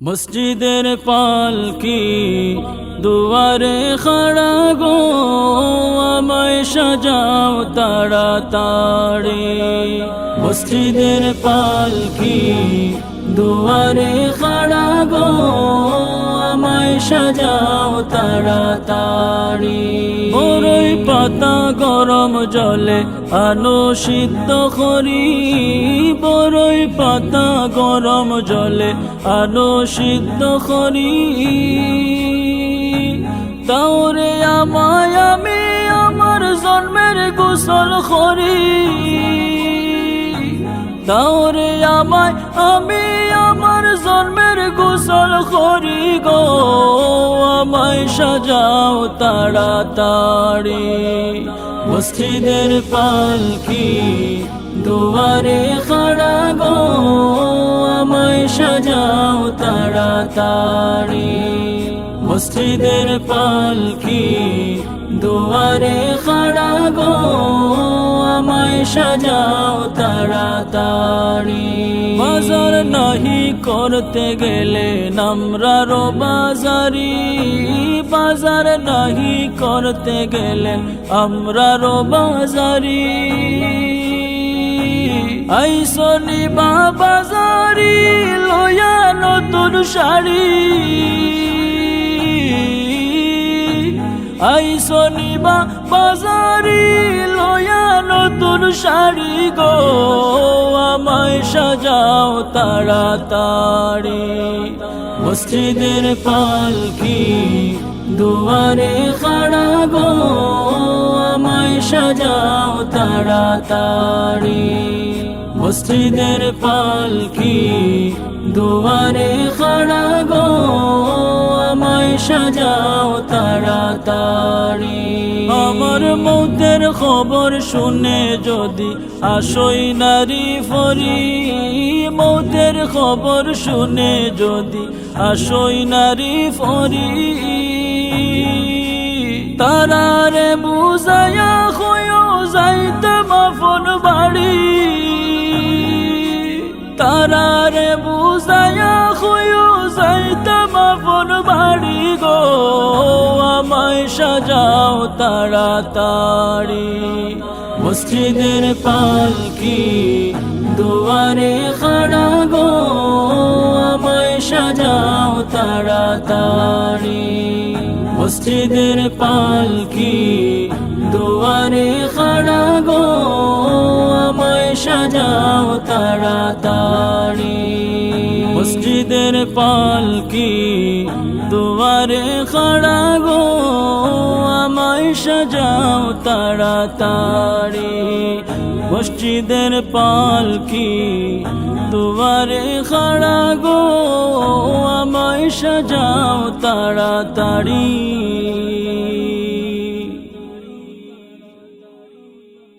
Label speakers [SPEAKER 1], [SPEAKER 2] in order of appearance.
[SPEAKER 1] মসজিদের পালকি দুয়ারে খড়া গো আমায় সাজাও তাড়াতাড়ি। মসজিদের পালকি দুয়ারে খড়া গো আমায় সাজাও তাড়াতাড়ি। বড়ই পাতা গরম জলে আনো সিদ্ধ করি। বড়ই পাতা গরম জলে আনো সিদ্ধ করি তাওরে আমায় আমি আমার জন্মের গোসল করি। তাওরে আমায় আমি জন্মের গোসল করি গো, আমায় সাজাও তাড়াতাড়ি। মসজিদের পালকি দুয়ারে খাড়া গো, আমায় সাজাও তাড়াতাড়ি। মসজিদের পালকি দুয়ারে খড়া গো আমায় সাজাও তাড়াতাড়ি। বাজার নাহি করতে গেলে নামরারো বাজারি বাজার নাহি করতে গেলে আমরারো বাজারি আইসনি বাজারি লয়া নতুন শাড়ি। আইসনি বা বাজারি লয়া নতুন শাড়ি গো, আমায় সাজাও তাড়াতাড়ি। মসজিদের পালকি দুয়ারে খাড়া গো, আমায় সাজাও তাড়াতাড়ি। মসজিদের পালকি দুয়ারে খাড়া সাজাও তাড়াতাড়ি। আমার মৌতের খবর শুনে যদি আসই নারী ফরি, মৌতের খবর শুনে যদি আসই নারী ফরি। তারারে বুঝায়া হয়েও যাইতে মাফন বাড়ি। তারারে বুঝায়া হয়েও মাফন বাড়ি গো? আমায় সাজাও তাড়াতাড়ি। মসজিদের পালকি, দুয়ারে খড়া গো। আমায় সাজাও তাড়াতাড়ি। মসজিদের পালকি, দুয়ারে খড়া গো। আমায় সাজাও তাড়াতাড়ি। মসজিদের পালকি, দুয়ারে খড়া গো আমায় সাজাও তাড়াতাড়ি। মসজিদের পালকি, দুয়ারে খড়া গো আমায় সাজাও তাড়াতাড়ি।